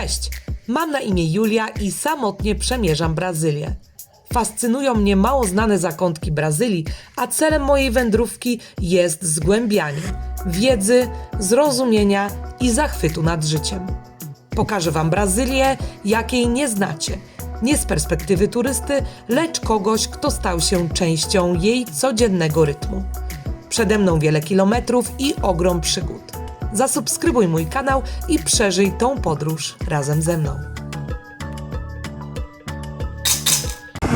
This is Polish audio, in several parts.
Cześć, mam na imię Julia i samotnie przemierzam Brazylię. Fascynują mnie mało znane zakątki Brazylii, a celem mojej wędrówki jest zgłębianie wiedzy, zrozumienia i zachwytu nad życiem. Pokażę Wam Brazylię, jakiej nie znacie. Nie z perspektywy turysty, lecz kogoś, kto stał się częścią jej codziennego rytmu. Przede mną wiele kilometrów i ogrom przygód. Zasubskrybuj mój kanał i przeżyj tą podróż razem ze mną.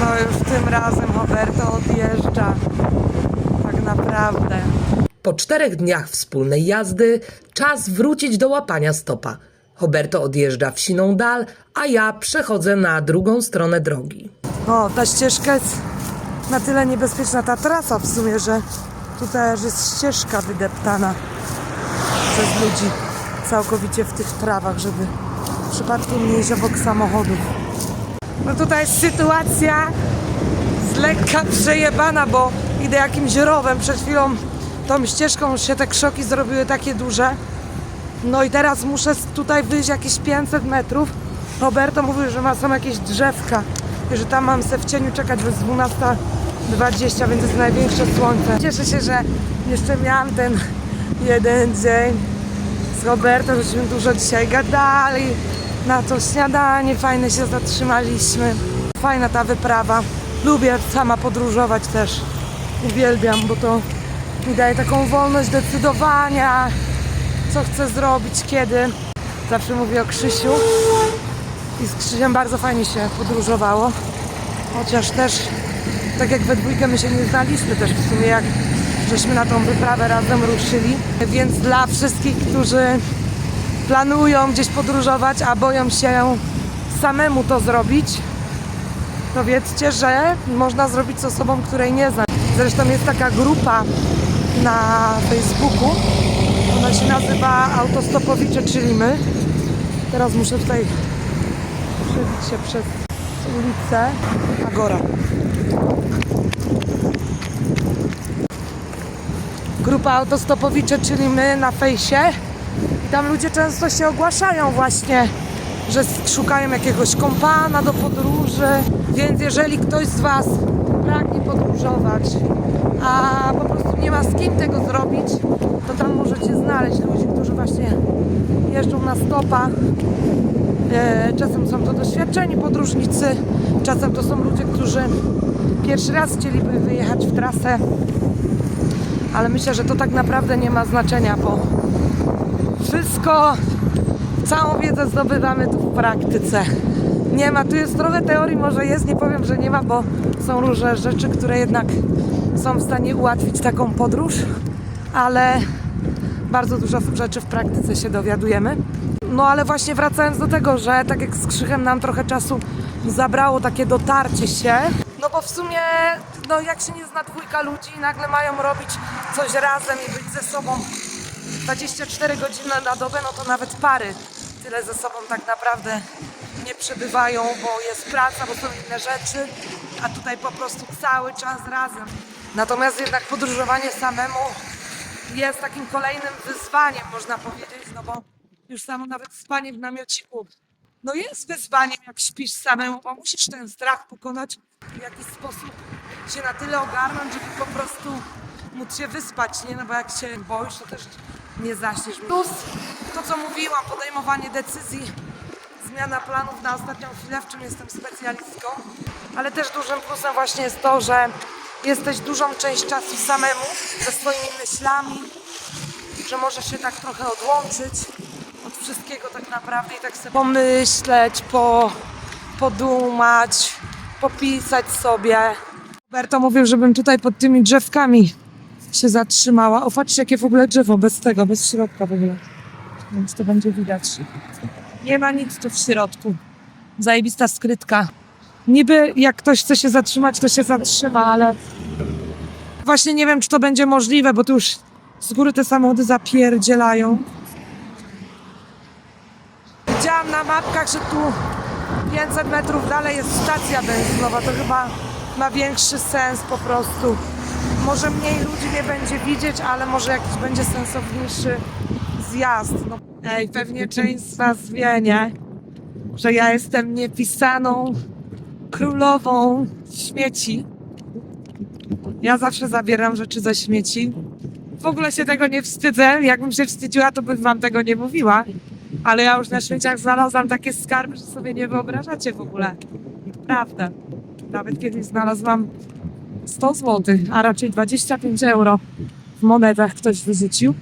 No już tym razem Roberto odjeżdża. Tak naprawdę. Po czterech dniach wspólnej jazdy czas wrócić do łapania stopa. Roberto odjeżdża w siną dal, a ja przechodzę na drugą stronę drogi. O, ta ścieżka jest na tyle niebezpieczna, ta trasa w sumie, że tutaj aż jest ścieżka wydeptana przez ludzi całkowicie w tych trawach, żeby przypadkiem nie iść obok samochodów. No tutaj jest sytuacja z lekka przejebana, bo idę jakimś rowem. Przed chwilą tą ścieżką się te krzoki zrobiły takie duże. No i teraz muszę tutaj wyjść jakieś 500 metrów. Roberto mówił, że ma są jakieś drzewka i że tam mam se w cieniu czekać, bo jest 12.20, więc jest największe słońce. Cieszę się, że jeszcze miałam ten jeden dzień z Roberto, żeśmy dużo dzisiaj gadali. Na to śniadanie fajne się zatrzymaliśmy. Fajna ta wyprawa. Lubię sama podróżować też. Uwielbiam, bo to mi daje taką wolność decydowania, co chcę zrobić, kiedy. Zawsze mówię o Krzysiu i z Krzysiem bardzo fajnie się podróżowało. Chociaż też, tak jak we dwójkę my się nie znaliśmy też w sumie, jak żeśmy na tą wyprawę razem ruszyli. Więc dla wszystkich, którzy planują gdzieś podróżować, a boją się samemu to zrobić, to wiedzcie, że można zrobić z osobą, której nie zna. Zresztą jest taka grupa na Facebooku. Ona się nazywa Autostopowicze, czyli my. Teraz muszę tutaj przebić się przez ulicę Agora. Grupa Autostopowicze, czyli my na fejsie. I tam ludzie często się ogłaszają właśnie, że szukają jakiegoś kompana do podróży. Więc jeżeli ktoś z Was pragnie podróżować, a po prostu nie ma z kim tego zrobić, to tam możecie znaleźć ludzi, którzy właśnie jeżdżą na stopa. E, Czasem są to doświadczeni podróżnicy, czasem to są ludzie, którzy pierwszy raz chcieliby wyjechać w trasę, ale myślę, że to tak naprawdę nie ma znaczenia, bo wszystko, całą wiedzę zdobywamy tu w praktyce. Nie ma, tu jest trochę teorii, może jest, nie powiem, że nie ma, bo są różne rzeczy, które jednak są w stanie ułatwić taką podróż, ale bardzo dużo rzeczy w praktyce się dowiadujemy. No ale właśnie wracając do tego, że tak jak z Krzychem nam trochę czasu zabrało takie dotarcie się, no bo w sumie, no jak się nie zna dwójka ludzi i nagle mają robić coś razem i być ze sobą 24 godziny na dobę, no to nawet pary tyle ze sobą tak naprawdę nie przebywają, bo jest praca, bo są inne rzeczy, a tutaj po prostu cały czas razem. Natomiast jednak podróżowanie samemu jest takim kolejnym wyzwaniem, można powiedzieć, no bo już samo nawet spanie w namiociku, no jest wyzwaniem, jak śpisz samemu, bo musisz ten strach pokonać w jakiś sposób się na tyle ogarnąć, żeby po prostu móc się wyspać, nie? No bo jak się boisz, to też nie zaśniesz. Plus to, co mówiłam, podejmowanie decyzji, zmiana planów na ostatnią chwilę, w czym jestem specjalistką, ale też dużym plusem właśnie jest to, że jesteś dużą część czasu samemu, ze swoimi myślami, że możesz się tak trochę odłączyć od wszystkiego tak naprawdę i tak sobie pomyśleć, po, podumać, popisać sobie. Roberto mówił, żebym tutaj pod tymi drzewkami się zatrzymała. O, patrzcie, jakie w ogóle drzewo, bez tego, bez środka w ogóle. Więc to będzie widać. Nie ma nic tu w środku. Zajebista skrytka. Niby jak ktoś chce się zatrzymać, to się zatrzyma, ale właśnie nie wiem, czy to będzie możliwe, bo tu już z góry te samochody zapierdzielają. Widziałam na mapkach, że tu 500 metrów dalej jest stacja benzynowa. To chyba ma większy sens po prostu. Może mniej ludzi nie będzie widzieć, ale może jakiś będzie sensowniejszy zjazd. No, ej, pewnie część z Was wie, nie? że ja jestem niepisaną królową śmieci. Ja zawsze zabieram rzeczy ze śmieci. W ogóle się tego nie wstydzę. Jakbym się wstydziła, to bym wam tego nie mówiła. Ale ja już na śmieciach znalazłam takie skarby, że sobie nie wyobrażacie w ogóle. Prawda. Nawet kiedyś znalazłam 100 zł, a raczej 25 euro w monetach ktoś wyrzucił.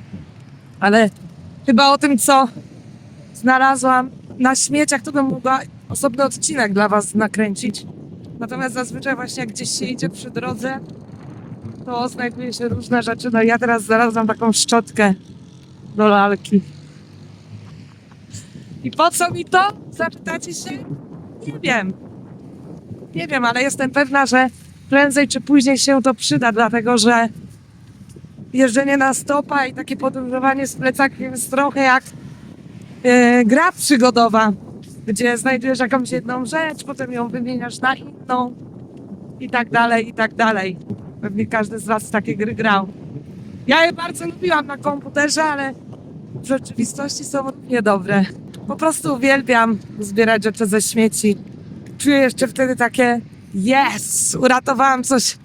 Ale chyba o tym, co znalazłam na śmieciach, to bym mogła osobny odcinek dla Was nakręcić. Natomiast zazwyczaj właśnie jak gdzieś się idzie przy drodze, to znajduje się różne rzeczy. No ja teraz znalazłam taką szczotkę do lalki. I po co mi to? Zapytacie się? Nie wiem. Nie wiem, ale jestem pewna, że prędzej czy później się to przyda, dlatego że jeżdżenie na stopa i takie podróżowanie z plecakiem jest trochę jak e, gra przygodowa, gdzie znajdujesz jakąś jedną rzecz, potem ją wymieniasz na inną i tak dalej, i tak dalej. Pewnie każdy z Was takie gry grał. Ja je bardzo lubiłam na komputerze, ale w rzeczywistości są równie dobre. Po prostu uwielbiam zbierać rzeczy ze śmieci. Czuję jeszcze wtedy takie yes, uratowałam coś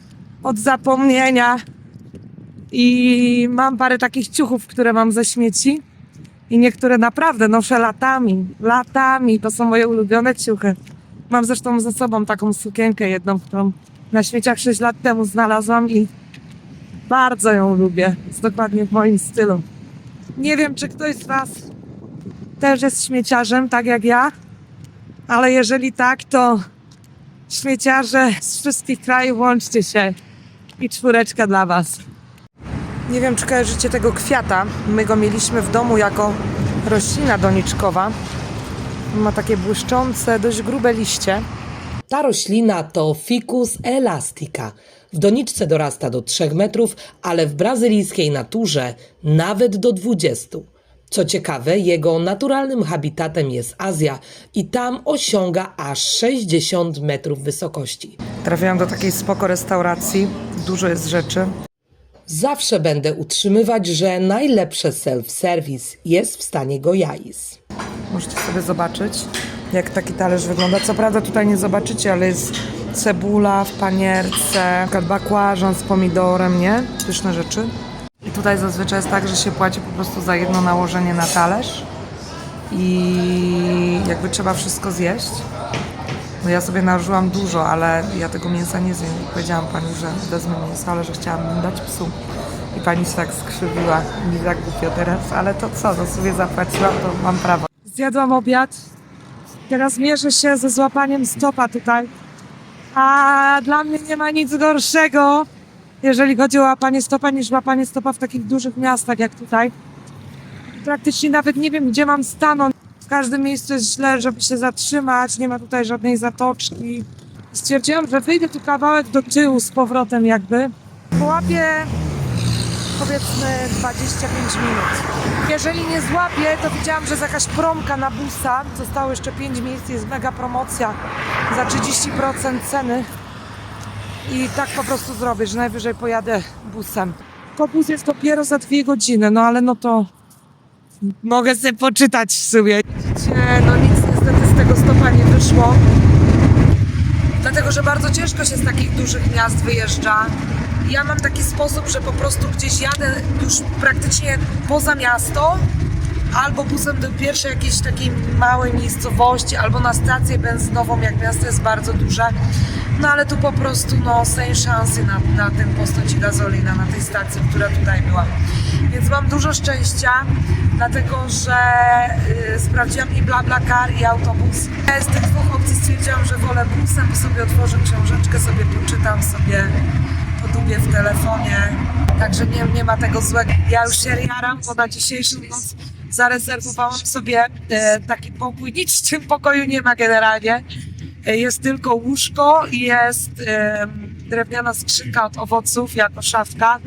od zapomnienia. I mam parę takich ciuchów, które mam ze śmieci. I niektóre naprawdę noszę latami, latami. To są moje ulubione ciuchy. Mam zresztą ze sobą taką sukienkę jedną, którą na śmieciach 6 lat temu znalazłam i bardzo ją lubię. Jest dokładnie w moim stylu. Nie wiem, czy ktoś z Was też jest śmieciarzem, tak jak ja, ale jeżeli tak, to śmieciarze z wszystkich krajów łączcie się i czwóreczka dla Was. Nie wiem, czy kojarzycie tego kwiata. My go mieliśmy w domu jako roślina doniczkowa. Ma takie błyszczące, dość grube liście. Ta roślina to Ficus elastica. W doniczce dorasta do 3 metrów, ale w brazylijskiej naturze nawet do 20. Co ciekawe, jego naturalnym habitatem jest Azja i tam osiąga aż 60 metrów wysokości. Trafiłam do takiej spoko restauracji. Dużo jest rzeczy. Zawsze będę utrzymywać, że najlepsze self-service jest w stanie Goiás. Możecie sobie zobaczyć, jak taki talerz wygląda. Co prawda tutaj nie zobaczycie, ale jest cebula w panierce, bakłażan z pomidorem, nie? Pyszne rzeczy. I tutaj zazwyczaj jest tak, że się płaci po prostu za jedno nałożenie na talerz i jakby trzeba wszystko zjeść. No ja sobie nałożyłam dużo, ale ja tego mięsa nie zjem. Powiedziałam pani, że wezmę mięso, ale że chciałabym dać psu. I pani się tak skrzywiła, mi tak głupio teraz, ale to co, no sobie zapłaciłam, to mam prawo. Zjadłam obiad, teraz mierzę się ze złapaniem stopa tutaj. A dla mnie nie ma nic gorszego, jeżeli chodzi o łapanie stopa, niż łapanie stopa w takich dużych miastach jak tutaj. Praktycznie nawet nie wiem, gdzie mam stanąć. W każdym miejscu jest źle, żeby się zatrzymać, nie ma tutaj żadnej zatoczki. Stwierdziłam, że wyjdę tu kawałek do tyłu z powrotem jakby. Połapię powiedzmy 25 minut. Jeżeli nie złapię, to widziałam, że jest jakaś promka na busa. Zostało jeszcze 5 miejsc, jest mega promocja za 30% ceny. I tak po prostu zrobię, że najwyżej pojadę busem. To bus jest dopiero za dwie godziny, no ale no to mogę sobie poczytać w sumie. Widzicie, no nic niestety z tego stopa nie wyszło. Dlatego, że bardzo ciężko się z takich dużych miast wyjeżdża. Ja mam taki sposób, że po prostu gdzieś jadę już praktycznie poza miasto, albo busem do pierwszej jakiejś takiej małej miejscowości, albo na stację benzynową, jak miasto jest bardzo duże. No ale tu po prostu no sen szansy na, na tym postoci gazolina, na tej stacji, która tutaj była. Więc mam dużo szczęścia, dlatego że y, sprawdziłam i BlaBlaCar i autobus. Z tych dwóch opcji stwierdziłam, że wolę busem, bo sobie otworzę książeczkę, sobie poczytam, sobie podubię w telefonie. Także nie, nie ma tego złego. Ja już się jaram, bo na dzisiejszą noc zarezerwowałam sobie e, taki pokój. Nic w tym pokoju nie ma generalnie. E, Jest tylko łóżko i jest drewniana skrzynka od owoców jako szafka.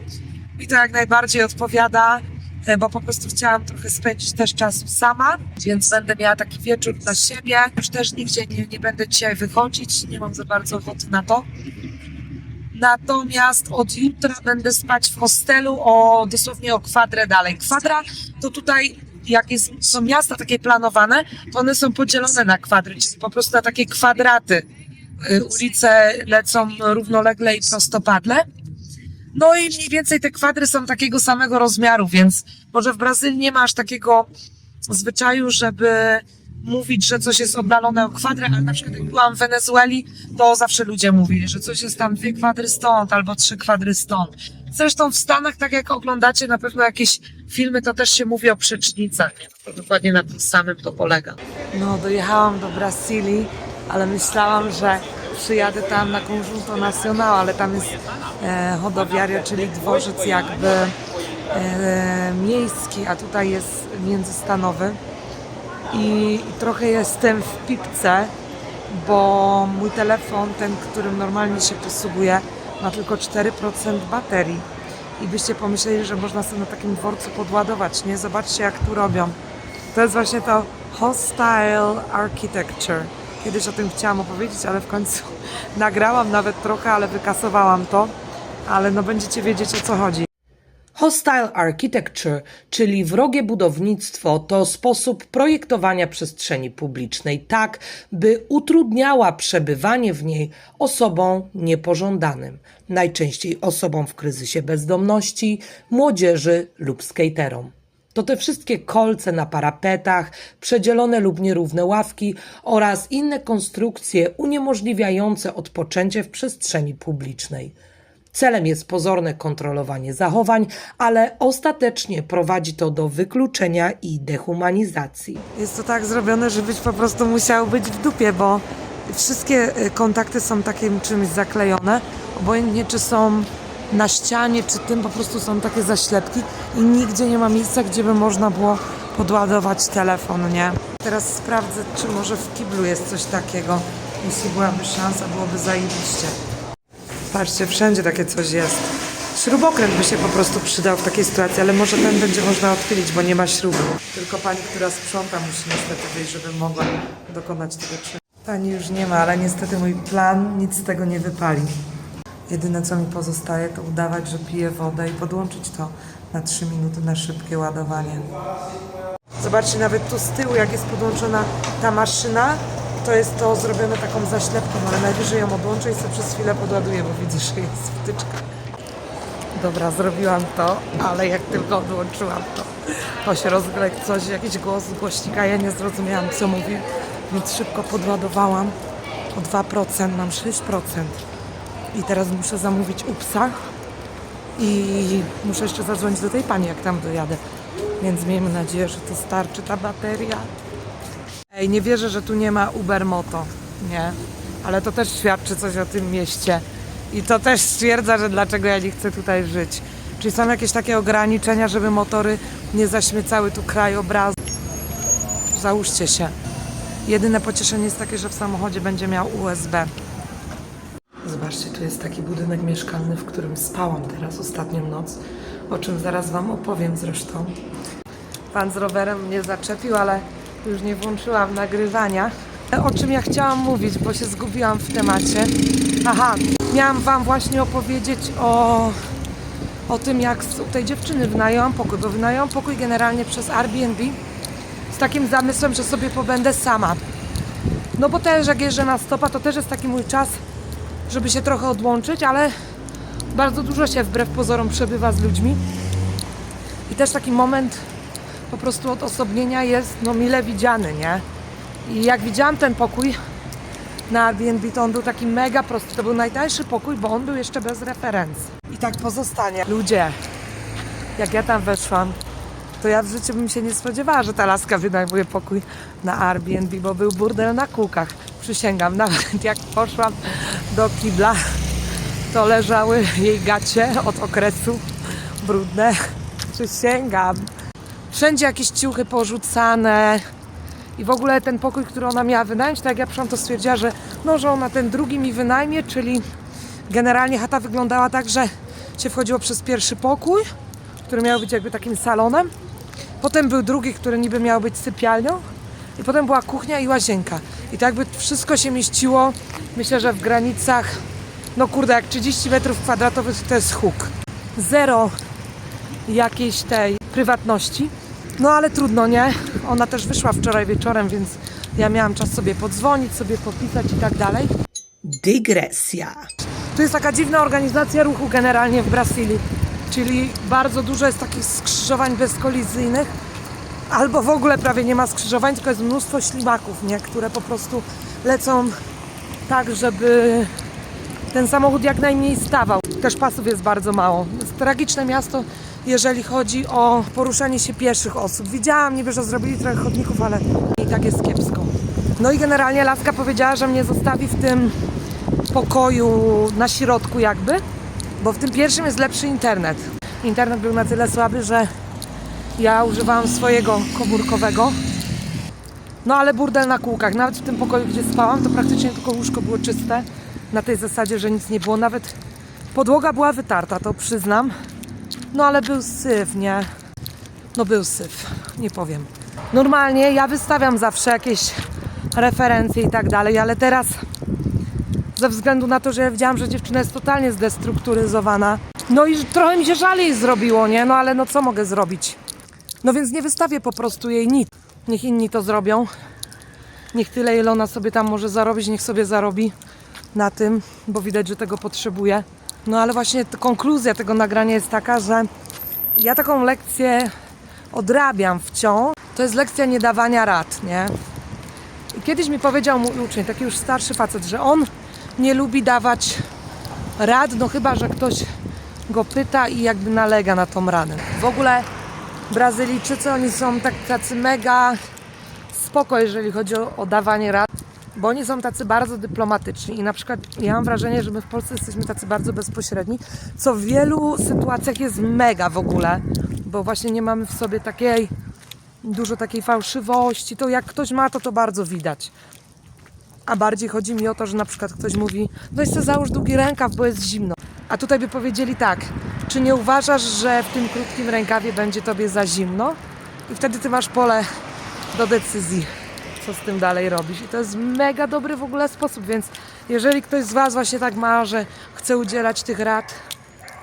I to jak najbardziej odpowiada, e, bo po prostu chciałam trochę spędzić też czasu sama, więc będę miała taki wieczór dla siebie. Już też nigdzie nie, nie będę dzisiaj wychodzić, nie mam za bardzo ochoty na to. Natomiast od jutra będę spać w hostelu o dosłownie o kwadrę dalej. Kwadra to tutaj jak jest, są miasta takie planowane, to one są podzielone na kwadry, czyli po prostu na takie kwadraty. Y, Ulice lecą równolegle i prostopadle. No i mniej więcej te kwadry są takiego samego rozmiaru, więc może w Brazylii nie ma aż takiego zwyczaju, żeby mówić, że coś jest oddalone o kwadrę, ale na przykład jak byłam w Wenezueli, to zawsze ludzie mówili, że coś jest tam dwie kwadry stąd albo trzy kwadry stąd. Zresztą w Stanach, tak jak oglądacie na pewno jakieś filmy, to też się mówi o przecznicach. dokładnie na tym samym to polega. No, dojechałam do Brazylii, ale myślałam, że przyjadę tam na Conjunto Nacional, ale tam jest e, Rodoviaria, czyli dworzec jakby e, miejski, a tutaj jest międzystanowy. I, trochę jestem w pipce, bo mój telefon, ten, którym normalnie się posługuję, ma tylko 4% baterii. I byście pomyśleli, że można sobie na takim dworcu podładować, nie? Zobaczcie, jak tu robią. To jest właśnie to hostile architecture. Kiedyś o tym chciałam opowiedzieć, ale w końcu nagrałam nawet trochę, ale wykasowałam to. Ale no będziecie wiedzieć o co chodzi. Hostile architecture, czyli wrogie budownictwo, to sposób projektowania przestrzeni publicznej tak, by utrudniała przebywanie w niej osobom niepożądanym, najczęściej osobom w kryzysie bezdomności, młodzieży lub skaterom. To te wszystkie kolce na parapetach, przedzielone lub nierówne ławki oraz inne konstrukcje uniemożliwiające odpoczęcie w przestrzeni publicznej. Celem jest pozorne kontrolowanie zachowań, ale ostatecznie prowadzi to do wykluczenia i dehumanizacji. Jest to tak zrobione, że być po prostu musiał być w dupie, bo wszystkie y, kontakty są takim czymś zaklejone. Obojętnie czy są na ścianie, czy tym po prostu są takie zaślepki i nigdzie nie ma miejsca, gdzie by można było podładować telefon, nie? Teraz sprawdzę, czy może w kiblu jest coś takiego. Jeśli byłaby szansa, byłoby zajebiście. Patrzcie, wszędzie takie coś jest. Śrubokręt by się po prostu przydał w takiej sytuacji, ale może ten będzie można odchylić, bo nie ma śruby. Tylko pani, która sprząta, musi niestety wyjść, żeby mogła dokonać tego czynu. Pani już nie ma, ale niestety mój plan nic z tego nie wypali. Jedyne, co mi pozostaje, to udawać, że piję wodę i podłączyć to na 3 minuty na szybkie ładowanie. Zobaczcie, nawet tu z tyłu, jak jest podłączona ta maszyna, to jest to zrobione taką zaślepką, ale najwyżej ją odłączę i sobie przez chwilę podładuję, bo widzę, że jest wtyczka. Dobra, zrobiłam to, ale jak tylko odłączyłam to, to się rozległ coś, jakiś głos z głośnika, ja nie zrozumiałam, co mówi, więc szybko podładowałam o 2%, mam 6%. I teraz muszę zamówić upsa i muszę jeszcze zadzwonić do tej pani, jak tam dojadę. Więc miejmy nadzieję, że to starczy ta bateria. Ej, nie wierzę, że tu nie ma Uber Moto, nie? Ale to też świadczy coś o tym mieście. I to też stwierdza, że dlaczego ja nie chcę tutaj żyć. Czyli są jakieś takie ograniczenia, żeby motory nie zaśmiecały tu krajobrazu. Załóżcie się. Jedyne pocieszenie jest takie, że w samochodzie będzie miał USB. Zobaczcie, tu jest taki budynek mieszkalny, w którym spałam teraz ostatnią noc, o czym zaraz Wam opowiem zresztą. Pan z rowerem mnie zaczepił, ale już nie włączyłam nagrywania. O czym ja chciałam mówić, bo się zgubiłam w temacie. Aha, miałam Wam właśnie opowiedzieć o, o tym, jak u tej dziewczyny wynajęłam pokój, bo wynajęłam pokój generalnie przez Airbnb z takim zamysłem, że sobie pobędę sama. No bo też jak jeżdżę na stopa, to też jest taki mój czas, żeby się trochę odłączyć, ale bardzo dużo się wbrew pozorom przebywa z ludźmi. I też taki moment po prostu odosobnienia jest no mile widziany, nie? I jak widziałam ten pokój na Airbnb, to on był taki mega prosty. To był najtańszy pokój, bo on był jeszcze bez referencji. I tak pozostanie. Ludzie, jak ja tam weszłam, to ja w życiu bym się nie spodziewała, że ta laska wynajmuje pokój na Airbnb, bo był burdel na kółkach. Przysięgam, nawet jak poszłam do kibla, to leżały jej gacie od okresu brudne. Przysięgam. Wszędzie jakieś ciuchy porzucane. I w ogóle ten pokój, który ona miała wynająć, tak jak ja przyszłam, to stwierdziła, że no, że ona ten drugi mi wynajmie, czyli generalnie chata wyglądała tak, że się wchodziło przez pierwszy pokój, który miał być jakby takim salonem. Potem był drugi, który niby miał być sypialnią. I potem była kuchnia i łazienka. I tak jakby wszystko się mieściło, myślę, że w granicach, no kurde, jak 30 metrów kwadratowych to jest huk. Zero jakiejś tej prywatności. No ale trudno, nie? Ona też wyszła wczoraj wieczorem, więc ja miałam czas sobie podzwonić, sobie popisać i tak dalej. Dygresja. To jest taka dziwna organizacja ruchu generalnie w Brazylii, czyli bardzo dużo jest takich skrzyżowań bezkolizyjnych, albo w ogóle prawie nie ma skrzyżowań, tylko jest mnóstwo ślimaków, nie? które po prostu lecą tak, żeby ten samochód jak najmniej stawał. Też pasów jest bardzo mało. Jest tragiczne miasto, jeżeli chodzi o poruszanie się pieszych osób. Widziałam niby, że zrobili trochę chodników, ale i tak jest kiepsko. No i generalnie Laska powiedziała, że mnie zostawi w tym pokoju na środku jakby, bo w tym pierwszym jest lepszy internet. Internet był na tyle słaby, że ja używałam swojego komórkowego. No ale burdel na kółkach. Nawet w tym pokoju, gdzie spałam, to praktycznie tylko łóżko było czyste. Na tej zasadzie, że nic nie było. Nawet podłoga była wytarta, to przyznam. No ale był syf, nie? No był syf, nie powiem. Normalnie ja wystawiam zawsze jakieś referencje i tak dalej, ale teraz ze względu na to, że ja widziałam, że dziewczyna jest totalnie zdestrukturyzowana. No i trochę mi się żal jej zrobiło, nie? No ale no co mogę zrobić? No więc nie wystawię po prostu jej nic. Niech inni to zrobią. Niech tyle, ile ona sobie tam może zarobić, niech sobie zarobi na tym, bo widać, że tego potrzebuje. No ale właśnie konkluzja tego nagrania jest taka, że ja taką lekcję odrabiam wciąż. To jest lekcja niedawania rad, nie? I kiedyś mi powiedział mój uczeń, taki już starszy facet, że on nie lubi dawać rad, no chyba, że ktoś go pyta i jakby nalega na tą radę. W ogóle Brazylijczycy, oni są tak, tacy mega spoko, jeżeli chodzi o, o dawanie rad, bo oni są tacy bardzo dyplomatyczni i na przykład ja mam wrażenie, że my w Polsce jesteśmy tacy bardzo bezpośredni, co w wielu sytuacjach jest mega w ogóle, bo właśnie nie mamy w sobie takiej dużo takiej fałszywości, to jak ktoś ma, to to bardzo widać. A bardziej chodzi mi o to, że na przykład ktoś mówi, no jeszcze załóż długi rękaw, bo jest zimno. A tutaj by powiedzieli tak, czy nie uważasz, że w tym krótkim rękawie będzie tobie za zimno? I wtedy ty masz pole do decyzji, co z tym dalej robisz. I to jest mega dobry w ogóle sposób, więc jeżeli ktoś z Was właśnie tak ma, że chce udzielać tych rad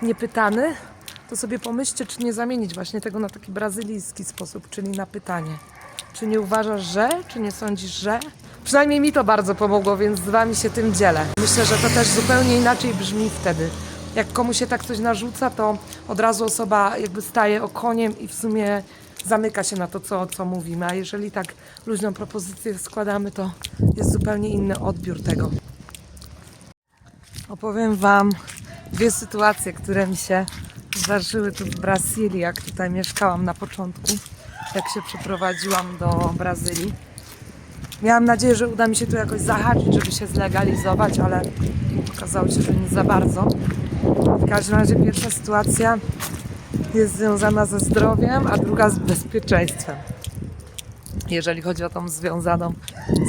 niepytany, to sobie pomyślcie, czy nie zamienić właśnie tego na taki brazylijski sposób, czyli na pytanie. Czy nie uważasz, że? Czy nie sądzisz, że? Przynajmniej mi to bardzo pomogło, więc z Wami się tym dzielę. Myślę, że to też zupełnie inaczej brzmi wtedy. Jak komuś się tak coś narzuca, to od razu osoba jakby staje okoniem i w sumie zamyka się na to, co, co mówimy. A jeżeli tak luźną propozycję składamy, to jest zupełnie inny odbiór tego. Opowiem Wam dwie sytuacje, które mi się zdarzyły tu w Brazylii, jak tutaj mieszkałam na początku, jak się przeprowadziłam do Brazylii. Miałam nadzieję, że uda mi się tu jakoś zahaczyć, żeby się zlegalizować, ale okazało się, że nie za bardzo. W każdym razie pierwsza sytuacja jest związana ze zdrowiem, a druga z bezpieczeństwem. Jeżeli chodzi o tą związaną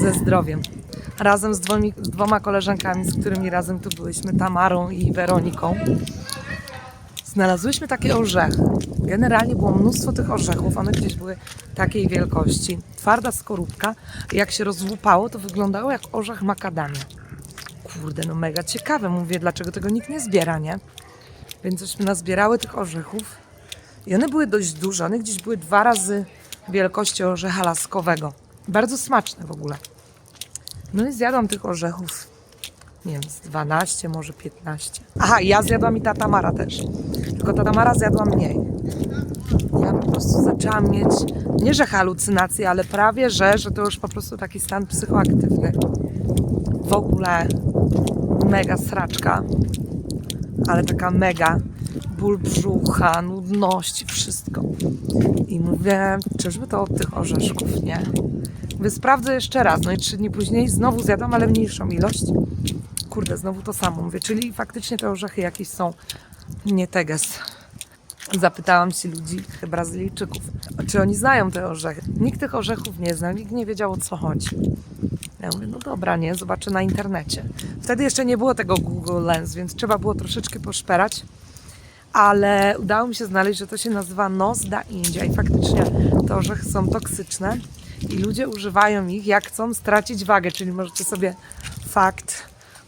ze zdrowiem. Razem z, dwomi, dwoma koleżankami, z którymi razem tu byliśmy, Tamarą i Weroniką, znalazłyśmy takie orzechy. Generalnie było mnóstwo tych orzechów, one gdzieś były takiej wielkości. Twarda skorupka. Jak się rozłupało, to wyglądało jak orzech makadamia. Kurde, no mega ciekawe. Mówię, dlaczego tego nikt nie zbiera, nie? Więc żeśmy nazbierały tych orzechów. I one były dość duże. One gdzieś były dwa razy wielkości orzecha laskowego. Bardzo smaczne w ogóle. No i zjadłam tych orzechów, nie wiem, z 12, może 15. Aha, ja zjadłam i ta Tamara też. Tylko ta Tamara zjadła mniej. Ja po prostu zaczęłam mieć, nie że halucynacje, ale prawie, że, że to już po prostu taki stan psychoaktywny. W ogóle mega sraczka, ale taka mega ból brzucha, nudności, wszystko. I mówię, czyżby to od tych orzeszków, nie? Mówię, sprawdzę jeszcze raz. No i trzy dni później znowu zjadłam, ale mniejszą ilość. Kurde, znowu to samo. Mówię, czyli faktycznie te orzechy jakieś są nie teges. Zapytałam się ludzi, Brazylijczyków, czy oni znają te orzechy. Nikt tych orzechów nie znał, nikt nie wiedział o co chodzi. Ja mówię, no dobra, nie, zobaczę na internecie. Wtedy jeszcze nie było tego Google Lens, więc trzeba było troszeczkę poszperać ale udało mi się znaleźć, że to się nazywa nos da India i faktycznie te orzechy są toksyczne i ludzie używają ich jak chcą stracić wagę, czyli możecie sobie fakt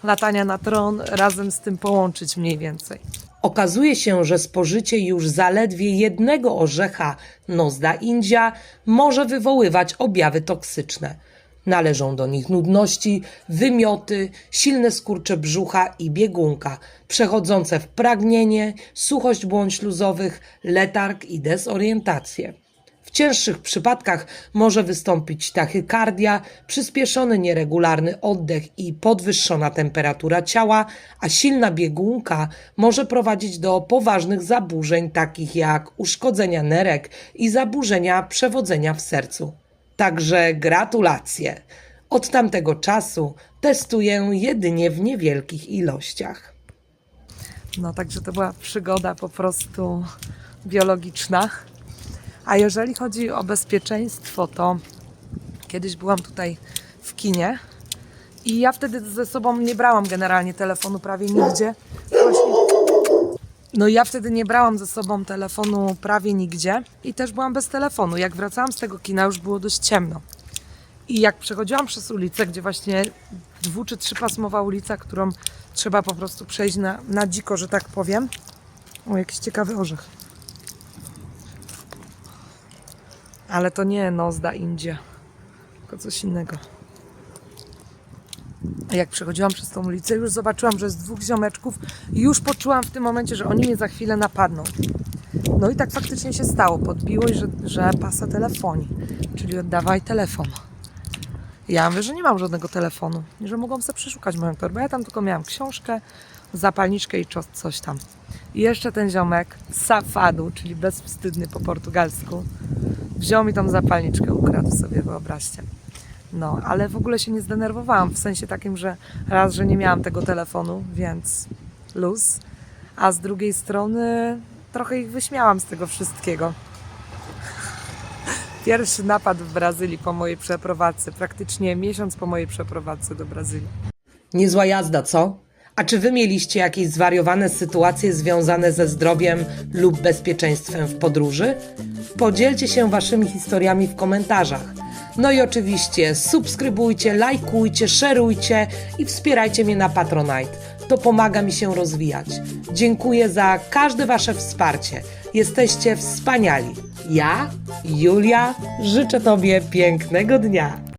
latania na tron razem z tym połączyć mniej więcej. Okazuje się, że spożycie już zaledwie jednego orzecha Nozda India może wywoływać objawy toksyczne. Należą do nich nudności, wymioty, silne skurcze brzucha i biegunka, przechodzące w pragnienie, suchość błąd śluzowych, letarg i dezorientację. W cięższych przypadkach może wystąpić tachykardia, przyspieszony nieregularny oddech i podwyższona temperatura ciała, a silna biegunka może prowadzić do poważnych zaburzeń takich jak uszkodzenia nerek i zaburzenia przewodzenia w sercu. Także gratulacje. Od tamtego czasu testuję jedynie w niewielkich ilościach. No także to była przygoda po prostu biologiczna. A jeżeli chodzi o bezpieczeństwo, to kiedyś byłam tutaj w kinie i ja wtedy ze sobą nie brałam generalnie telefonu prawie nigdzie. No ja wtedy nie brałam ze sobą telefonu prawie nigdzie i też byłam bez telefonu. Jak wracałam z tego kina już było dość ciemno. I jak przechodziłam przez ulicę, gdzie właśnie dwu czy trzypasmowa ulica, którą trzeba po prostu przejść na, na dziko, że tak powiem. O, jakiś ciekawy orzech. Ale to nie Nozda India, tylko coś innego. Jak przechodziłam przez tą ulicę, już zobaczyłam, że jest dwóch ziomeczków i już poczułam w tym momencie, że oni mnie za chwilę napadną. No i tak faktycznie się stało. Podbiło, że, że pasa telefonii, czyli oddawaj telefon. Ja mówię, że nie mam żadnego telefonu, że mogłam sobie przeszukać moją torbę. Ja tam tylko miałam książkę, zapalniczkę i coś tam. I jeszcze ten ziomek, safadu, czyli bezwstydny po portugalsku, wziął mi tą zapalniczkę, ukradł sobie, wyobraźcie. No, ale w ogóle się nie zdenerwowałam, w sensie takim, że raz, że nie miałam tego telefonu, więc luz, a z drugiej strony trochę ich wyśmiałam z tego wszystkiego. Pierwszy napad w Brazylii po mojej przeprowadzce, praktycznie miesiąc po mojej przeprowadzce do Brazylii. Niezła jazda, co? A czy wy mieliście jakieś zwariowane sytuacje związane ze zdrowiem lub bezpieczeństwem w podróży? Podzielcie się waszymi historiami w komentarzach. No i oczywiście subskrybujcie, lajkujcie, szerujcie i wspierajcie mnie na Patronite. To pomaga mi się rozwijać. Dziękuję za każde wasze wsparcie. Jesteście wspaniali. Ja, Julia, życzę Tobie pięknego dnia.